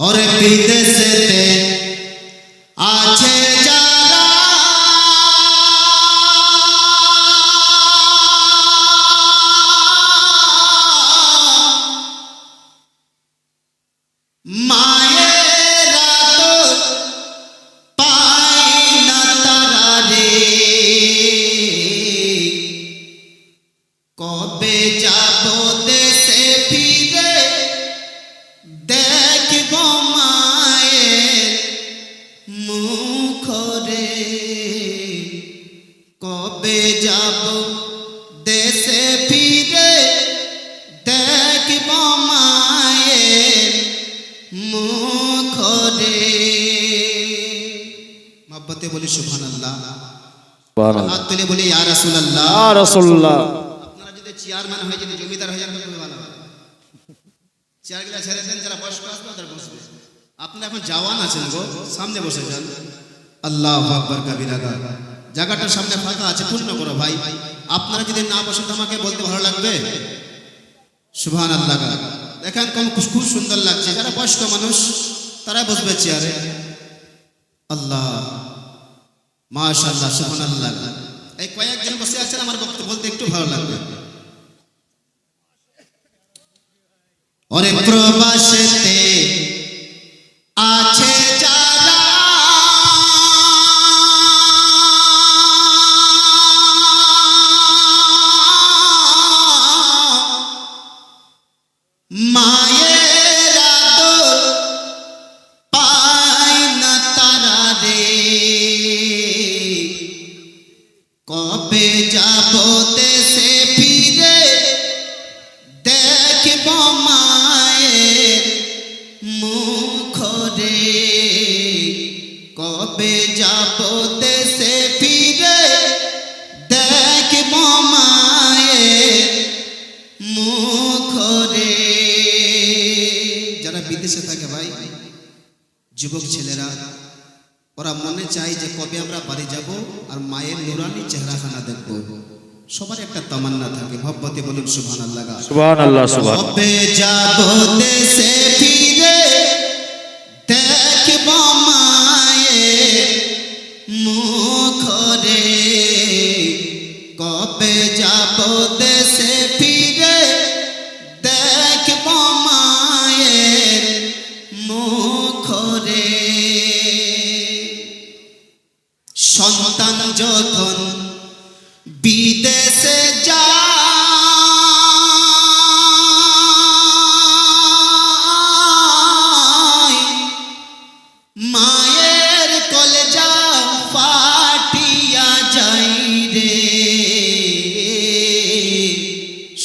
ওরে বিদেশেতে আছে যারা মায়েরা তো পায় না তারা রে কবে যাব মহব্বতে। বলি সুবহান আল্লাহ হাত তুলে বলি ইয়া রাসূলুল্লাহ। রসুল্লাহ আপনারা যদি চেয়ারম্যান হয়ে যদি জমিদার হয়ে যান খুবই ভালো। চেয়ারগুলো ছেড়ে দেন যারা বয়স্ক আসবে ওদের বসবে আপনি এখন জওয়ান আছেন গো সামনে বসে যান। আল্লাহ আকবর কবিরা জায়গাটার সামনে ফাঁকা আছে পূর্ণ করো ভাই। আপনারা যদি না বসেন তো আমাকে বলতে ভালো লাগবে? সুবহান আল্লাহ দেখেন কম খুব সুন্দর লাগছে। যারা বয়স্ক মানুষ তারা বসবে চেয়ারে। আল্লাহ, মাশাআল্লাহ, সুবহানাল্লাহ। এই কয়েকজন বসে আছেন, আমার বক্তব্য বলতে একটু ভালো লাগবে। অরে প্রবাসেতে যাব দেশে ফিরে দেখব মায়ের মুখ রে যারা বিদেশে থাকে ভাই যুবক ছেলেরা ওরা মনে চায় যে কবে আমরা বাড়ি যাব আর মায়ের নুরানি চেহারাখানা দেখব। সবার একটা তামান্না থাকে মহব্বতে বলুন সুবহান আল্লাহ সুবহান আল্লাহ সুবহান কবে যাব দেশে ফিরে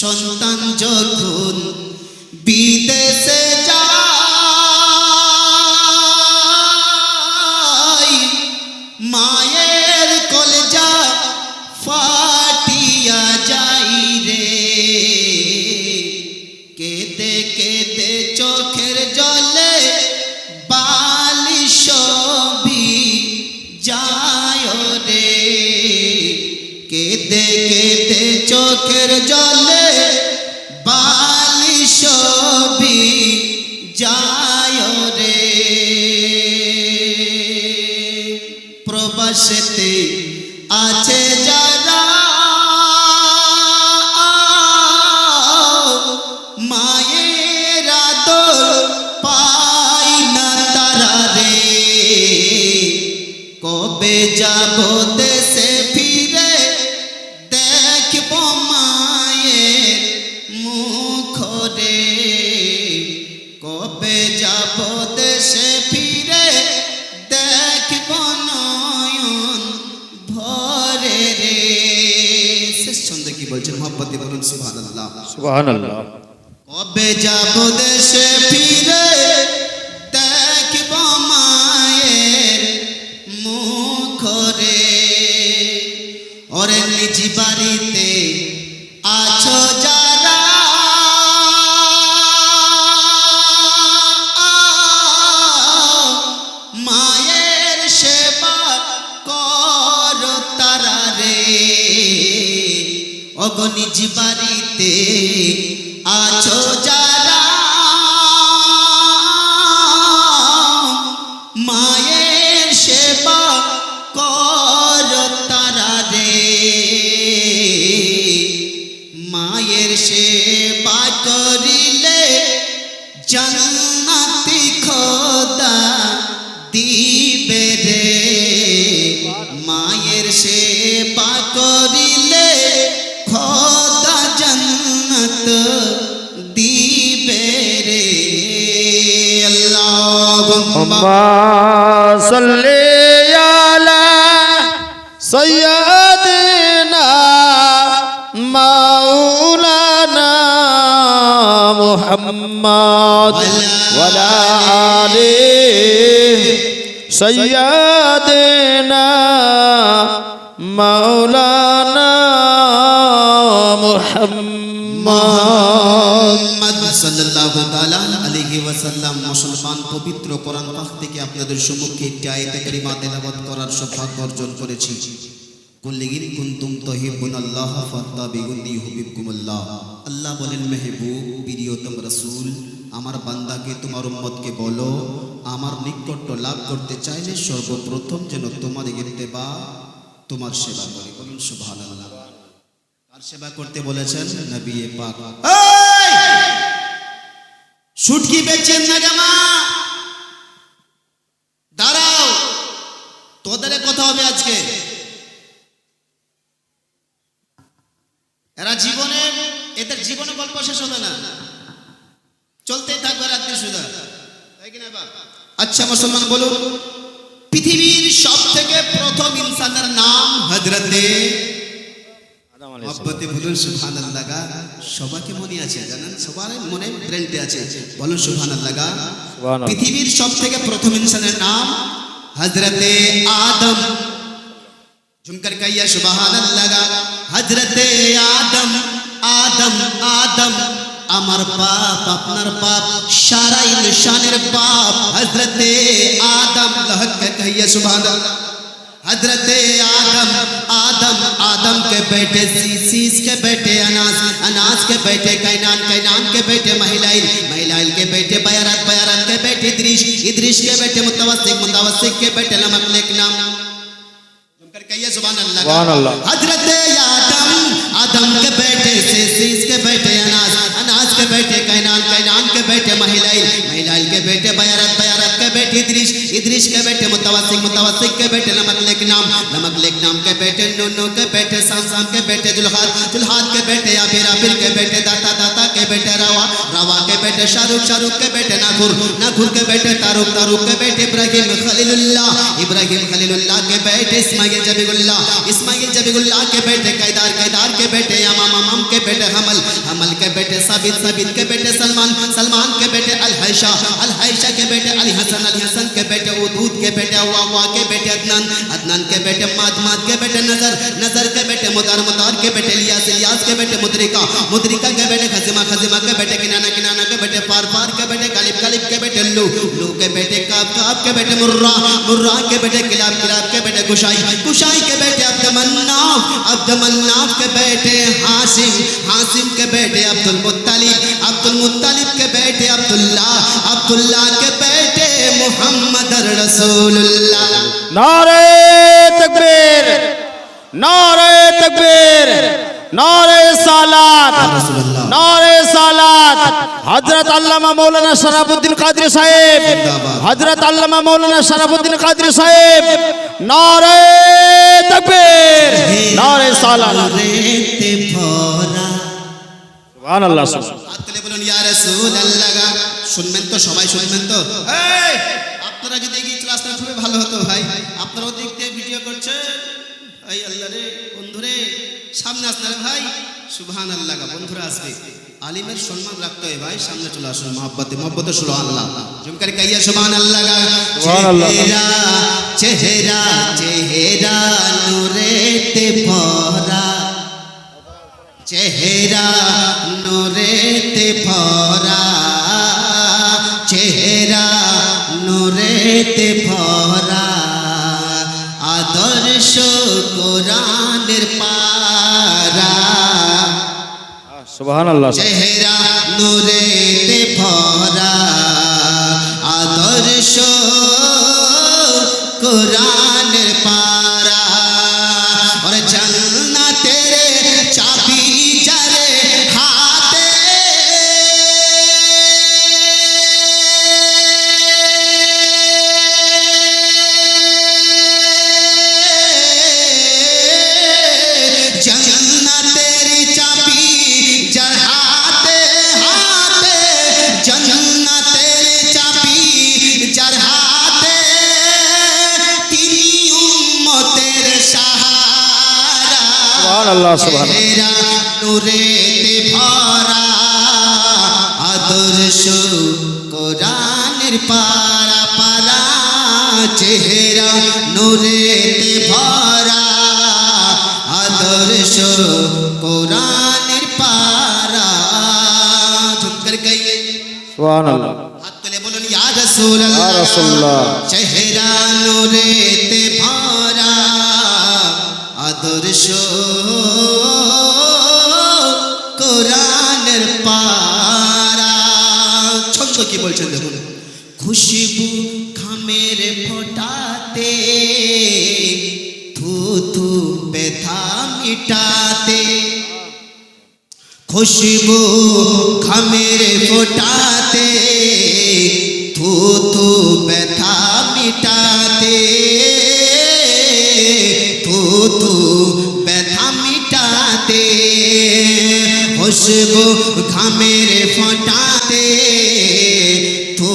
সন্তান যখন বিদেশে যায়, মায়ের কলেজা ফাটিয়া যাই রে। কেঁদে কেঁদে চোখের জলে বালিশ যায় রে। কেঁদে কেঁদে চোখের জলে বলছেন মোহাম্মদ বলুন সুবহানাল্লাহ। সুবহানাল্লাহ। কবে যাব দেশে ফিরে দেখব মায়ের মুখ ওরে নিজ বাড়িতে আছো অগনিজ বাড়িতে اللهم صل على سيدنا مولانا محمد ولا عليه سيدنا مولانا محمد صلى الله تعالى মুসলমান পবিত্র কোরআন পাক থেকে আপনাদের সম্মুখে একটি আয়াতে কারিমা তেলাওয়াত করার সৌভাগ্য অর্জন করেছি। আমার বান্দাকে, তোমার বলো, আমার লাভ করতে সর্বপ্রথম যেন তোমার ইত্তেবা, তোমার সেবা কার। সেবা করতে বলেছেন? নবী পাক। সুটকি বেচছেন না জামা দাঁড়াও, তোদের কথা হবে আজকে। এরা জীবনে, এদের জীবনে গল্প শেষ হবে না। চলতেই থাকবে রাত্রি সুদা। তাই কি না বাপ? আচ্ছা মুসলমান, বলুন, পৃথিবীর সব থেকে প্রথম ইনসানের নাম হজরতে মহব্বতে বলুন সুবহানাল্লাহ গা সবাইকে মনে আছে জানেন? সবার মনে ব্রেনটে আছে। বলুন সুবহানাল্লাহ গা সুবহানাল্লাহ। পৃথিবীর সব থেকে প্রথম ইনসানের নাম হজরতে আদম। ঝুমকর কাইয়া সুবহানাল্লাহ গা হজরতে আদম আদম আদম। আমার পাপ আপনার পাপ সারা ইনসানের পাপ হজরতে আদম। লহক কাইয়া সুবহানাল্লাহ। حضرت آدم آدم آدم کے بیٹے سیس سیس کے بیٹے اناس اناس کے بیٹے کائنان کائنان کے بیٹے مہلائل مہلائل کے بیٹے بیارات بیارات کے بیٹے ادریش ادریش کے بیٹے متوسق متوسق کے بیٹے لمک لیک نام۔ جم کر کہیے سبحان اللہ۔ سبحان اللہ۔ نمک لیک نام کے بیٹے نونو کے بیٹھے سام سام کے بیٹے دلہات دلہات کے بیٹے آبیر آبیر کے بیٹے داتا داتا کے بیٹے روا روا کے بیٹے شاہ رخ شاہ رخ کے بیٹھے ناگور ناگور کے بیٹھے تاروک تاروک کے بیٹے ابراہیم خلیل اللہ ابراہیم خلیل اللہ کے بیٹھے اسماعیل جبیل اللہ اسماعیل جبیل اللہ کے بیٹھے قیدار قیدار کے بیٹے امام امام کے بیٹے حمل حمل کے بیٹے ثابت ثابت کے بیٹے سلمان سلمان کے بیٹے الحیشہ الحیشہ کے بیٹے علی حسن علی حسن بیٹے ماتمات کے بیٹے نظر نظر کے بیٹے مدار مدار کے بیٹے لیاس لیاس کے بیٹے مدرکہ مدرکہ کے بیٹے خزمہ خزمہ کے بیٹے کنانا کنانا کے بیٹے پار پار کے بیٹے قلب قلب کے بیٹے لو لو کے بیٹے کاب کاب کے بیٹے مرہ مرہ کے بیٹے کلاب کلاب کے بیٹے کشائی کشائی کے بیٹے عبدمناف عبدمناف کے بیٹے حاسم حاسم کے بیٹے عبد المطلب کے بیٹے عبداللہ عبداللہ کے بیٹے মোহাম্মদ রসুল্লাহ নারে তকবীর নারে তকবীর নারে সালাত নারে সালাত। হযরত আল্লামা মাওলানা শরাফউদ্দিন কাদরি সাহেব হযরত আল্লামা মাওলানা শরাফউদ্দিন কাদরি সাহেব নারে তকবীর নারে সালাত। সুবহানাল্লাহ সুবহানাল্লাহ। বলুন ইয়া রাসূলুল্লাহ। শুনবেন তো? সবাই শুনবেন তো? আপনারা যদি এগিয়ে চলে আসতেন খুবই ভালো হতো ভাই। আপনারা ওদিক দিয়ে ভিডিও করছে এই আল্লাহ রে বন্ধুরে সামনে আসতে রে ভাই। সুবহান আল্লাহ বন্ধুরা আসবে। আলিমের সম্মান রাখতে হয় ভাই সামনে চলে আসুন। মহব্বতে মহব্বতে শুলো আল্লাহ। জুমকার কাইয়া। সুবহান আল্লাহ। চেহারা চেহারা চেহারা নূরেতে ভরা। চেহারা আদর্শ কোরআনের পারা সুবহানাল্লাহ। চেহারা নূরেতে সুবহানাল্লাহ, সুবহানাল্লাহ। চেহারা নূরেতে ভরা আদর্শ কোরআনের পারা পারা চেহারা নূরেতে ভরা আদর্শ কোরআনের পারা ঝুমকর গাইয়ে সুবহানাল্লাহ হাত তুলে বলুন ইয়া রাসূলুল্লাহ রাসূলুল্লাহ। চেহারা নূরেতে আদর্শ। কোরআনের পারা ছন্দ কি বলছেন দেখুন। খুশবু খামের ফোটাতে থু থু ব্যথা মিটাতে। খুশবু খামের ফোটাতে থু থু ব্যথা মিটাতে। থু ব্যথা মিটাতে খুশবু ঘামের ফটাতে থু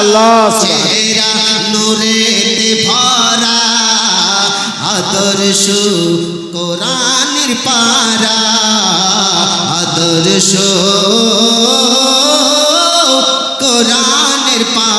আল্লাহ চেহারা নূরেতে ভরা আদর্শ কোরআনের পারা আদর্শ কোরআনের পারা।